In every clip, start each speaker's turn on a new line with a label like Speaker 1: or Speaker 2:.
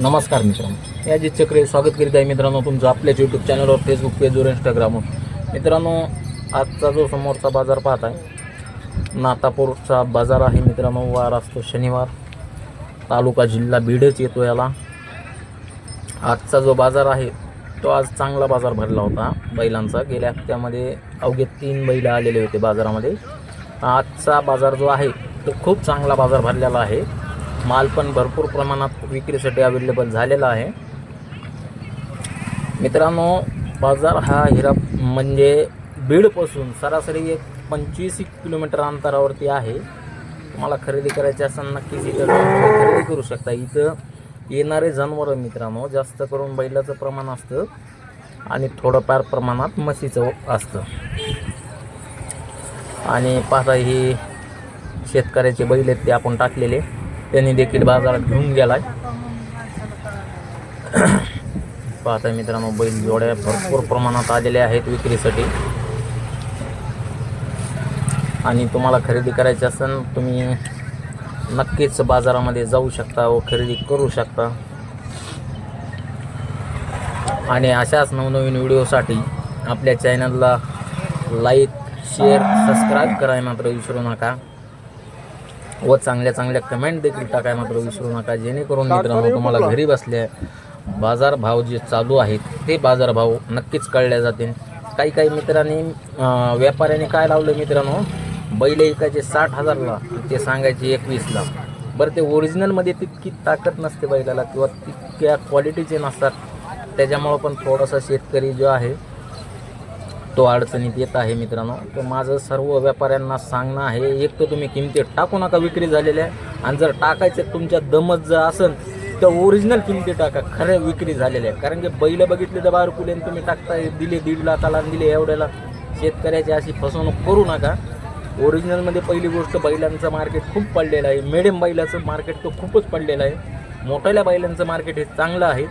Speaker 1: नमस्कार मित्रांनो. या अजित चक्रे स्वागत करीत आहे मित्रांनो तुमचं आपल्याच यूट्यूब चॅनलवर फेसबुक पेजवर इंस्टाग्रामवर मित्रांनो आजचा जो समोरचा बाजार पाहत आहे नातापूरचा बाजार आहे मित्रांनो. वार असतो शनिवार. तालुका जिल्हा बीडच येतो याला. आजचा जो बाजार आहे तो आज चांगला बाजार भरला होता बैलांचा. गेल्या हप्त्यामध्ये अवघे तीन बैल आलेले होते बाजारामध्ये. आजचा बाजार जो आहे तो खूप चांगला बाजार भरलेला आहे. माल पण भरपूर प्रमाणात विक्रीसाठी अवेलेबल झालेला आहे. मित्रांनो बाजार हा हिरा म्हणजे बीडपासून सरासरी एक पंचवीस एक किलोमीटर अंतरावरती आहे. तुम्हाला खरेदी करायची असेल नक्कीच इथं खरेदी करू शकता. इथं येणारे जनावरं मित्रांनो जास्त करून बैलाचं प्रमाण असतं आणि थोडंफार प्रमाणात म्हशीचं असतं. आणि पाहता ही शेतकऱ्याचे बैल आहेत ते आपण टाकलेले. त्यांनी देखील बाजारात घेऊन गेलाय. पाहता मित्रांनो बैल जोड्या भरपूर प्रमाणात आलेल्या आहेत विक्रीसाठी. आणि तुम्हाला खरेदी करायची असेल तुम्ही नक्कीच बाजारामध्ये जाऊ शकता व खरेदी करू शकता. आणि अशाच नवनवीन व्हिडिओसाठी आपल्या चॅनलला लाईक शेअर सबस्क्राईब करायला मात्र विसरू नका. व चांगल्या चांगल्या कमेंट देखील टाकाय मात्र विसरू नका. जेणेकरून मित्रांनो तुम्हाला घरी बसल्या बाजारभाव जे चालू आहेत ते बाजारभाव नक्कीच कळले जातील. काही काही मित्रांनी व्यापाऱ्यांनी काय लावलं मित्रांनो? बैल एकाचे साठ हजारला ते सांगायचे एकवीसला. बरं ते ओरिजिनलमध्ये तितकी ताकद नसते बैलाला किंवा तितक्या क्वालिटीचे नसतात. त्याच्यामुळं पण थोडासा शेतकरी जो आहे तो अडचणीत येत आहे मित्रांनो. तर माझं सर्व व्यापाऱ्यांना सांगणं आहे एक तर तुम्ही किमती टाकू नका विक्री झालेल्या. आहे आणि जर टाकायचं तुमच्या दमत जर असेल तर ओरिजिनल किमती टाका खऱ्या विक्री झालेल्या. आहे कारण की बैल बघितले तर बाहेर कुलेन तुम्ही टाकताय दिले दीड लाखाला दिले एवढ्याला. शेतकऱ्याची अशी फसवणूक करू नका. ओरिजिनलमध्ये पहिली गोष्ट बैलांचं मार्केट खूप पडलेलं आहे. मिडियम बैलाचं मार्केट तर खूपच पडलेलं आहे. मोठ्याल्या बैलांचं मार्केट हे चांगलं आहे.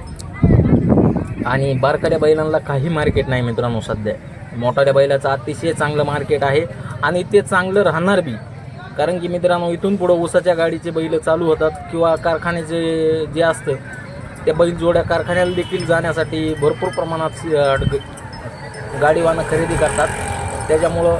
Speaker 1: आणि बारकाल्या बैलांना काही मार्केट नाही मित्रांनो सध्या. मोठाल्या बैलाचं अतिशय चांगलं मार्केट आहे. आणि ते चांगलं राहणार बी. कारण की मित्रांनो इथून पुढं ऊसाच्या गाडीचे बैल चालू होतात किंवा कारखान्याचे जे असतं त्या बैल जोड्या कारखान्याला देखील जाण्यासाठी भरपूर प्रमाणात गाडीवानं गाडीवाहनं खरेदी करतात. त्याच्यामुळं